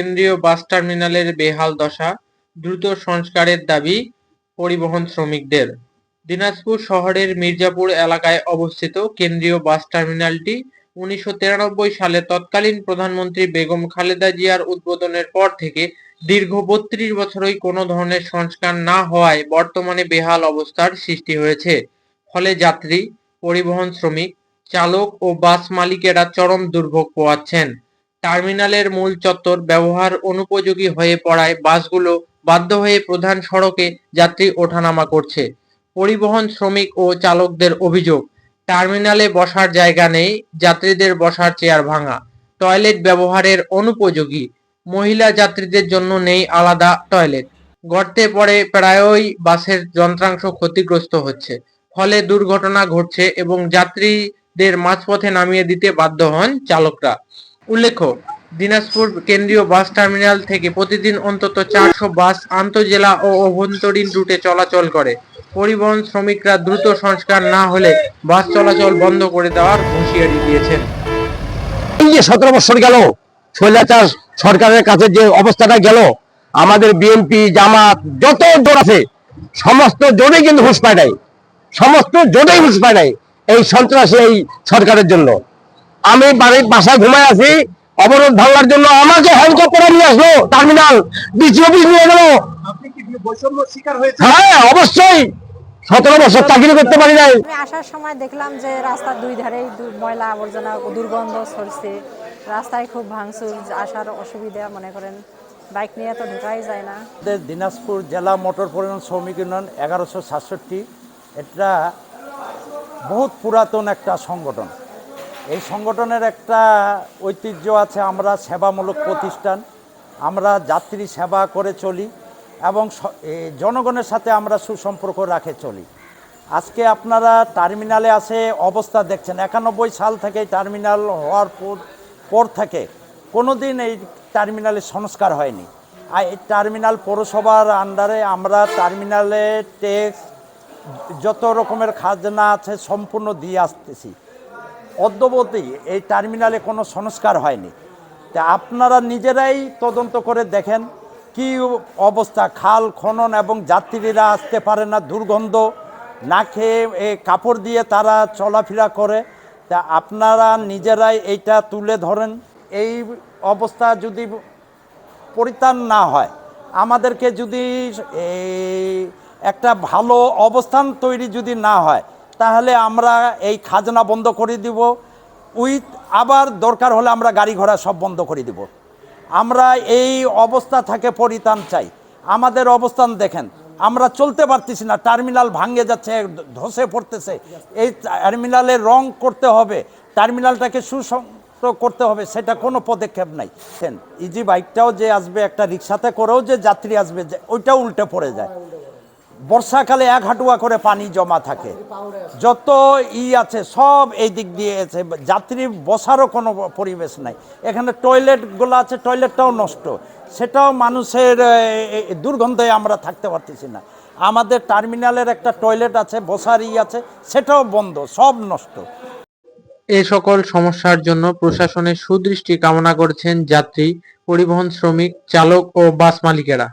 কেন্দ্রীয় বাস টার্মিনালের বেহাল দশা, দ্রুত সংস্কারের দাবি পরিবহন শ্রমিকদের। দিনাজপুর শহরের মির্জাপুর এলাকায় অবস্থিত কেন্দ্রীয় বাস টার্মিনালটি উনিশশো তিরানব্বই সালে তৎকালীন প্রধানমন্ত্রী বেগম খালেদা জিয়ার উদ্বোধনের পর থেকে দীর্ঘ বত্রিশ বছরই কোনো ধরনের সংস্কার না হওয়ায় বর্তমানে বেহাল অবস্থার সৃষ্টি হয়েছে। ফলে যাত্রী, পরিবহন শ্রমিক, চালক ও বাস মালিকেরা চরম দুর্ভোগ পোয়াচ্ছেন টার্মিনালের মূল চত্বর ব্যবহার অনুপযোগী হয়ে পড়ায় বাসগুলো বাধ্য হয়ে প্রধান সড়কে যাত্রী ওঠানামা করছে। পরিবহন শ্রমিক ও চালকদের অভিযোগ, টার্মিনালে বসার জায়গা নেই, যাত্রীদের বসার চেয়ার ভাঙা। টয়লেট ব্যবহারের অনুপযোগী, মহিলা যাত্রীদের জন্য নেই আলাদা টয়লেট। গর্তে পড়ে প্রায়ই বাসের যন্ত্রাংশ ক্ষতিগ্রস্ত হচ্ছে। ফলে দুর্ঘটনা ঘটছে এবং যাত্রীদের মাঝপথে নামিয়ে দিতে বাধ্য হন চালকরা। উল্লেখ্য, দিনাজপুর কেন্দ্রীয় বাস টার্মিনাল থেকে প্রতিদিন অন্তত চারশো বাস আন্তজেলা ও অভ্যন্তরীণ রুটে চলাচল করে। পরিবহন শ্রমিকরা দ্রুত সংস্কার না হলে বাস চলাচল বন্ধ করে দেওয়ার হুঁশিয়ারি দিয়েছেন। এই যে সতেরো বছর গেল স্বৈরাচার সরকারের কাছে যে অবস্থাটা গেল, আমাদের বিএনপি, জামাত, যত জোট আছে, সমস্ত জোটে কিন্তু হুঁশ পায় নাই। সমস্ত জোটেই হুঁশ পায় নাই এই সন্ত্রাসী এই সরকারের জন্য। আমি বাড়ির বাসায় ঘুমায় আছি অবরোধ ভাঙার জন্য আমাকে হ্যান্ডকাপ করে নিয়ে আসলো টার্মিনাল ডিসি অফিস নিয়ে গেল। আপনি কি শিকার হয়েছে হ্যাঁ অবশ্যই। সতেরো বছর চাকরি করতে পারি নাই। আমি আসার সময় দেখলাম যে রাস্তার দুই ধারেই দু- ময়লা আবর্জনা দুর্গন্ধ ছড়ছে। রাস্তায় খুব ভাঙচুর আসার অসুবিধা মনে করেন। বাইক নিয়ে তো ঢোকাই যায় না। দিনাজপুর জেলা মোটর পরিবহন শ্রমিক ইউনিয়ন এগারোশো সাতষট্টি এটা বহুত পুরাতন একটা সংগঠন। এই সংগঠনের একটা ঐতিহ্য আছে, আমরা সেবামূলক প্রতিষ্ঠান, আমরা যাত্রী সেবা করে চলি এবং জনগণের সাথে আমরা সুসম্পর্ক রাখে চলি। আজকে আপনারা টার্মিনালে আসে অবস্থা দেখছেন, একানব্বই সাল থেকে টার্মিনাল হওয়ার পর পর থেকে কোনো দিন এই টার্মিনালের সংস্কার হয়নি। আর এই টার্মিনাল পৌরসভার আন্ডারে আমরা টার্মিনালে ট্যাক্স যত রকমের খাজনা আছে সম্পূর্ণ দিয়ে আসতেছি। অদ্যবধি এই টার্মিনালে কোনো সংস্কার হয়নি। তা আপনারা নিজেরাই তদন্ত করে দেখেন কি অবস্থা। খাল, খনন এবং যাত্রীরা আসতে পারে না, দুর্গন্ধ। না খেয়ে কাপড় দিয়ে তারা চলাফেরা করে। তা আপনারা নিজেরাই এইটা তুলে ধরেন। এই অবস্থা যদি পরিত্রাণ না হয়, আমাদেরকে যদি একটা ভালো অবস্থান তৈরি যদি না হয় তাহলে আমরা এই খাজনা বন্ধ করে দিব। উইথ আবার দরকার হলে আমরা গাড়ি ঘোড়া সব বন্ধ করে দিব। আমরা এই অবস্থা থাকে পরিত্রাণ চাই। আমাদের অবস্থান দেখেন, আমরা চলতে পারতেছি না, টার্মিনাল ভাঙে যাচ্ছে, ধসে পড়তেছে। এই টার্মিনালে রং করতে হবে, টার্মিনালটাকে সুসং করতে হবে, সেটা কোনো পদক্ষেপ নাই। ইজি বাইকটাও যে আসবে, একটা রিক্সাতে করেও যে যাত্রী আসবে ওইটাও উল্টে পড়ে যায়। বর্ষাকালে এক হাঁটুয়া করে পানি জমা থাকে। যত ই আছে, সব এই দিক দিয়ে আছে। যাত্রী বসারও কোনো পরিবেশ নাই। এখানে টয়লেটগুলো আছে, টয়লেটটাও নষ্ট। সেটাও মানুষের দুর্গন্ধে আমরা থাকতে পারতেছি না। আমাদের টার্মিনালের একটা টয়লেট আছে, বসার ই আছে, সেটাও বন্ধ, সব নষ্ট। এ সকল সমস্যার জন্য প্রশাসনের সুদৃষ্টি কামনা করছেন যাত্রী, পরিবহন শ্রমিক, চালক ও বাস মালিকেরা।